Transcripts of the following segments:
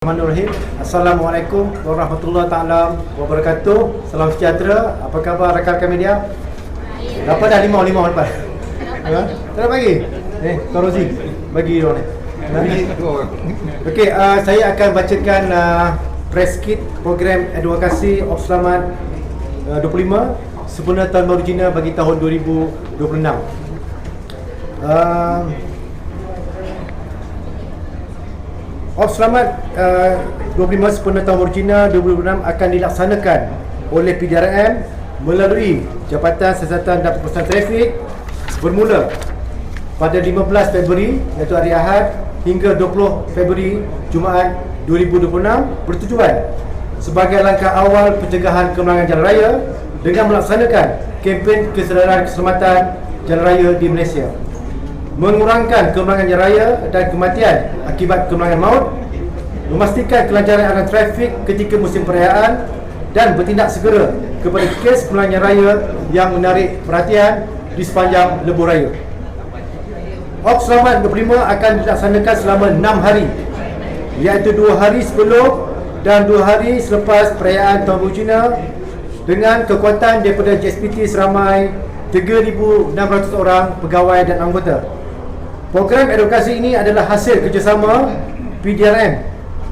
Bismillahirrahmanirrahim. Assalamualaikum warahmatullahi taala wabarakatuh. Salam sejahtera. Apa khabar rakan-rakan media? Dapat dah lima lima lepas. Ha? Tak nak bagi? Eh, Tuan Rozi, bagi dia ni. Okey, uh, saya akan bacakan uh, press kit program advokasi of selamat uh, 25 sempurna tahun baru Cina bagi tahun 2026. Uh, Off Selamat uh, 25 sempurna tahun baru Cina 2026 akan dilaksanakan oleh PDRM melalui Jabatan Siasatan dan Perpustakaan Trafik bermula pada 15 Februari iaitu hari Ahad hingga 20 Februari Jumaat 2026 bertujuan sebagai langkah awal pencegahan kemenangan jalan raya dengan melaksanakan kempen kesedaran keselamatan jalan raya di Malaysia mengurangkan kemenangan jalan raya dan kematian akibat kemenangan maut, memastikan kelancaran aliran trafik ketika musim perayaan dan bertindak segera kepada kes kemenangan raya yang menarik perhatian di sepanjang lebuh raya. Ops Selamat 25 akan dilaksanakan selama 6 hari iaitu 2 hari sebelum dan 2 hari selepas perayaan Tahun Baru Cina dengan kekuatan daripada JSPT seramai 3,600 orang pegawai dan anggota. Program edukasi ini adalah hasil kerjasama PDRM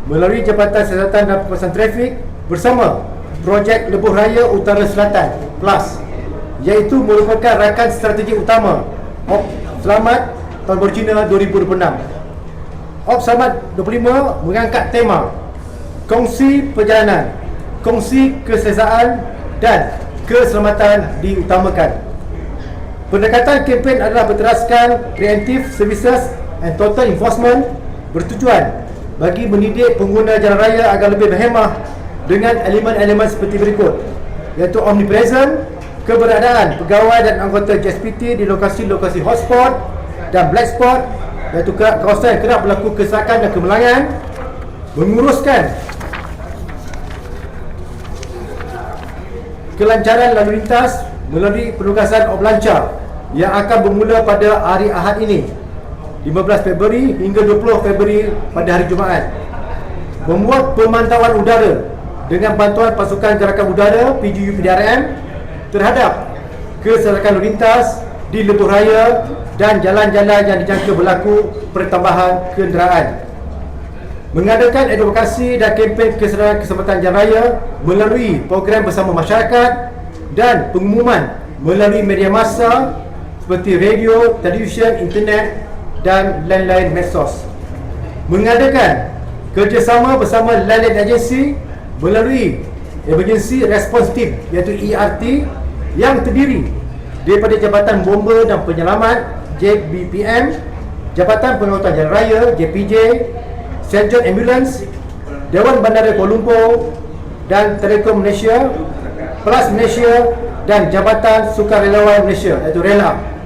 melalui Jabatan Siasatan dan Penguasaan Trafik bersama Projek Lebuh Raya Utara Selatan PLUS iaitu merupakan rakan strategi utama OP Selamat Tahun Baru Cina 2026. OP Selamat 25 mengangkat tema Kongsi Perjalanan, Kongsi Kesesaan dan Keselamatan diutamakan. Pendekatan kempen adalah berteraskan preemptive services and total enforcement bertujuan bagi mendidik pengguna jalan raya agar lebih berhemah dengan elemen-elemen seperti berikut. Iaitu omnipresent, keberadaan pegawai dan anggota JSPT di lokasi-lokasi hotspot dan black spot iaitu kawasan yang kerap berlaku kesesakan dan kemalangan menguruskan kelancaran lalu lintas melalui penugasan Oblanca yang akan bermula pada hari Ahad ini 15 Februari hingga 20 Februari pada hari Jumaat. Membuat pemantauan udara dengan bantuan pasukan gerakan udara PGU PDRM terhadap kesesakan lalu lintas di lebuh raya dan jalan-jalan yang dijangka berlaku pertambahan kenderaan. Mengadakan edukasi dan kempen keselamatan jalan raya melalui program bersama masyarakat dan pengumuman melalui media massa seperti radio, televisyen, internet dan lain-lain medsos. Mengadakan kerjasama bersama lain-lain agensi melalui Emergency Response Team iaitu ERT yang terdiri daripada Jabatan Bomba dan Penyelamat JBPM, Jabatan Pengawatan Jalan Raya JPJ. John Ambulance, Dewan Bandara Kuala Lumpur dan Telekom Malaysia, Plus Malaysia dan Jabatan Sukarelawan Malaysia iaitu RELA